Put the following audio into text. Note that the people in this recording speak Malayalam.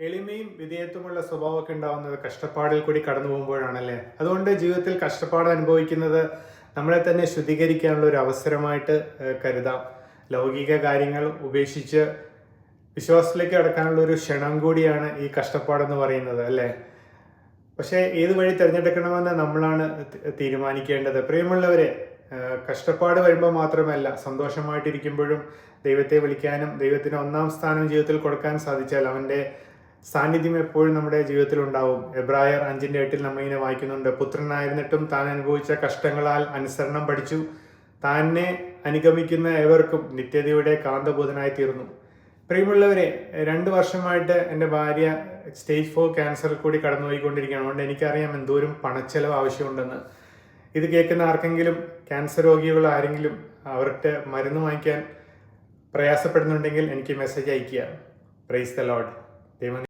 എളിമയും വിധേയത്വമുള്ള സ്വഭാവമൊക്കെ ഉണ്ടാവുന്നത് കഷ്ടപ്പാടിൽ കൂടി കടന്നു പോകുമ്പോഴാണല്ലേ? അതുകൊണ്ട് ജീവിതത്തിൽ കഷ്ടപ്പാട് അനുഭവിക്കുന്നത് നമ്മളെ തന്നെ ശുദ്ധീകരിക്കാനുള്ള ഒരു അവസരമായിട്ട് കരുതാം. ലൗകിക കാര്യങ്ങൾ ഉപേക്ഷിച്ച് വിശ്വാസത്തിലേക്ക് അടക്കാനുള്ള ഒരു ക്ഷണം കൂടിയാണ് ഈ കഷ്ടപ്പാടെന്ന് പറയുന്നത് അല്ലേ? പക്ഷേ ഏത് വഴി തിരഞ്ഞെടുക്കണമെന്ന് നമ്മളാണ് തീരുമാനിക്കേണ്ടത്. പ്രിയമുള്ളവരെ കഷ്ടപ്പാട് വരുമ്പോൾ മാത്രമല്ല സന്തോഷമായിട്ടിരിക്കുമ്പോഴും ദൈവത്തെ വിളിക്കാനും ദൈവത്തിന് ഒന്നാം സ്ഥാനം ജീവിതത്തിൽ കൊടുക്കാൻ സാധിച്ചാൽ അവന്റെ സാന്നിധ്യം എപ്പോഴും നമ്മുടെ ജീവിതത്തിൽ ഉണ്ടാവും എബ്രായർ അഞ്ചിന്റെ എട്ടിൽ നമ്മളിങ്ങനെ വായിക്കുന്നുണ്ട്. പുത്രനായിരുന്നിട്ടും താൻ അനുഭവിച്ച കഷ്ടങ്ങളാൽ അനുസരണം പഠിച്ചു. താനെ അനുഗമിക്കുന്ന ഏവർക്കും നിത്യതയുടെ കാന്തബോധനായി തീർന്നു പ്രിയമുള്ളവരെ രണ്ട് വർഷമായിട്ട് എന്റെ ഭാര്യ സ്റ്റേജ് ഫോർ ക്യാൻസർ കൂടി കടന്നുപോയിക്കൊണ്ടിരിക്കുകയാണ്. അതുകൊണ്ട് എനിക്കറിയാം എന്തോരം പണച്ചെലവ് ആവശ്യമുണ്ടെന്ന്. ഇത് കേൾക്കുന്ന ആർക്കെങ്കിലും ക്യാൻസർ രോഗികൾ ആരെങ്കിലും അവർക്ക് മരുന്ന് വാങ്ങിക്കാൻ പ്രയാസപ്പെടുന്നുണ്ടെങ്കിൽ എനിക്ക് മെസ്സേജ് അയയ്ക്കുക. പ്രൈസ് ദ ലോഡ് ദൈവം